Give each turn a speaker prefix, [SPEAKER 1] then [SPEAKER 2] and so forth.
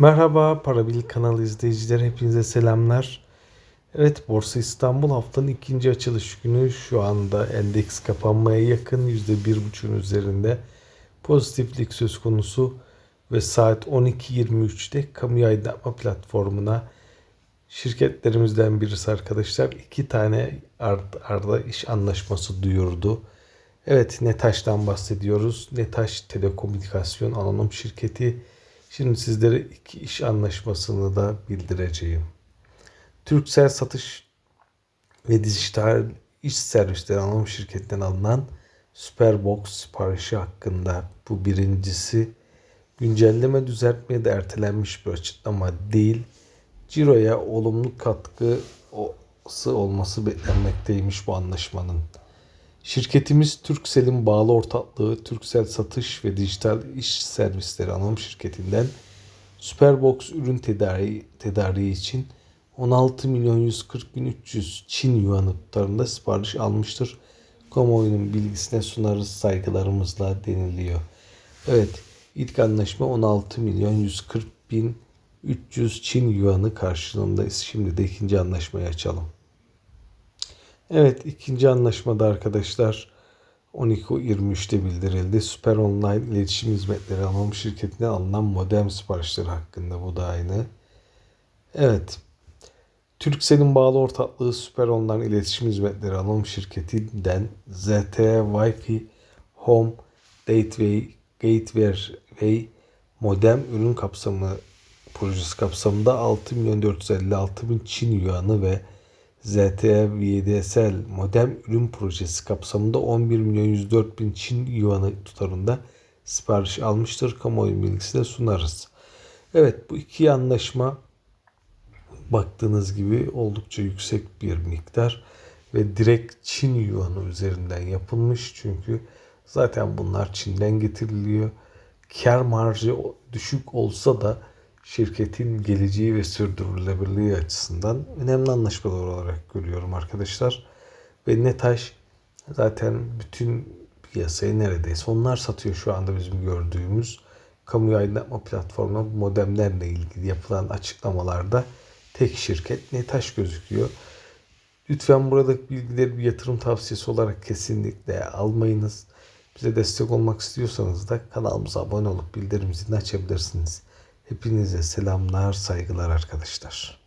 [SPEAKER 1] Merhaba Parabil kanalı izleyicileri hepinize selamlar. Evet Borsa İstanbul haftanın ikinci açılış günü şu anda endeks kapanmaya yakın %1.5'ün üzerinde pozitiflik söz konusu ve saat 12.23'te kamu aydınlatma platformuna şirketlerimizden birisi arkadaşlar iki tane ard arda iş anlaşması duyurdu. Evet Netaş'tan bahsediyoruz. Netaş Telekomünikasyon Anonim Şirketi. Şimdi sizlere iki iş anlaşmasını da bildireceğim. Türksel Satış ve Dijital İş Servisleri Anonim Şirketi'nden alınan Superbox siparişi hakkında bu birincisi güncelleme düzeltmeye de ertelenmiş bir açıklama değil. Ciro'ya olumlu katkısı olması beklenmekteymiş bu anlaşmanın. Şirketimiz Turkcell'in bağlı ortaklığı Turkcell Satış ve Dijital İş Servisleri Anonim Şirketi'nden Superbox ürün tedariği, tedariği için 16 milyon 140 bin 300 Çin yuanı tutarında sipariş almıştır. Kamuoyunun bilgisine sunarız saygılarımızla deniliyor. Evet ilk anlaşma 16 milyon 140 bin 300 Çin yuanı karşılığında şimdi de ikinci anlaşmayı açalım. Evet ikinci anlaşmada arkadaşlar 12.23'te bildirildi. Süper Online İletişim Hizmetleri Anonim Şirketi'ne alınan modem siparişleri hakkında bu da aynı. Evet. Turkcell'in bağlı ortaklığı Süper Online İletişim Hizmetleri Anonim Şirketi'nden ZTE Wi-Fi Home Gateway Gateway modem ürün kapsamı projesi kapsamında 6 milyon 456 bin Çin yuanı ve ZTE VDSL modem ürün projesi kapsamında 11 milyon 104 bin Çin yuanı tutarında sipariş almıştır. Kamuoyu bilgisi de sunarız. Evet bu iki anlaşma baktığınız gibi oldukça yüksek bir miktar ve direkt Çin yuanı üzerinden yapılmış. Çünkü zaten bunlar Çin'den getiriliyor. Kar marjı düşük olsa da şirketin geleceği ve sürdürülebilirliği açısından önemli anlaşmalar olarak görüyorum arkadaşlar. Ve Netaş zaten bütün piyasayı neredeyse onlar satıyor şu anda bizim gördüğümüz kamu aydınlatma platformu modemlerle ilgili yapılan açıklamalarda tek şirket Netaş gözüküyor. Lütfen buradaki bilgileri bir yatırım tavsiyesi olarak kesinlikle almayınız. Bize destek olmak istiyorsanız da kanalımıza abone olup bildirim zilini açabilirsiniz. Hepinize selamlar, saygılar arkadaşlar.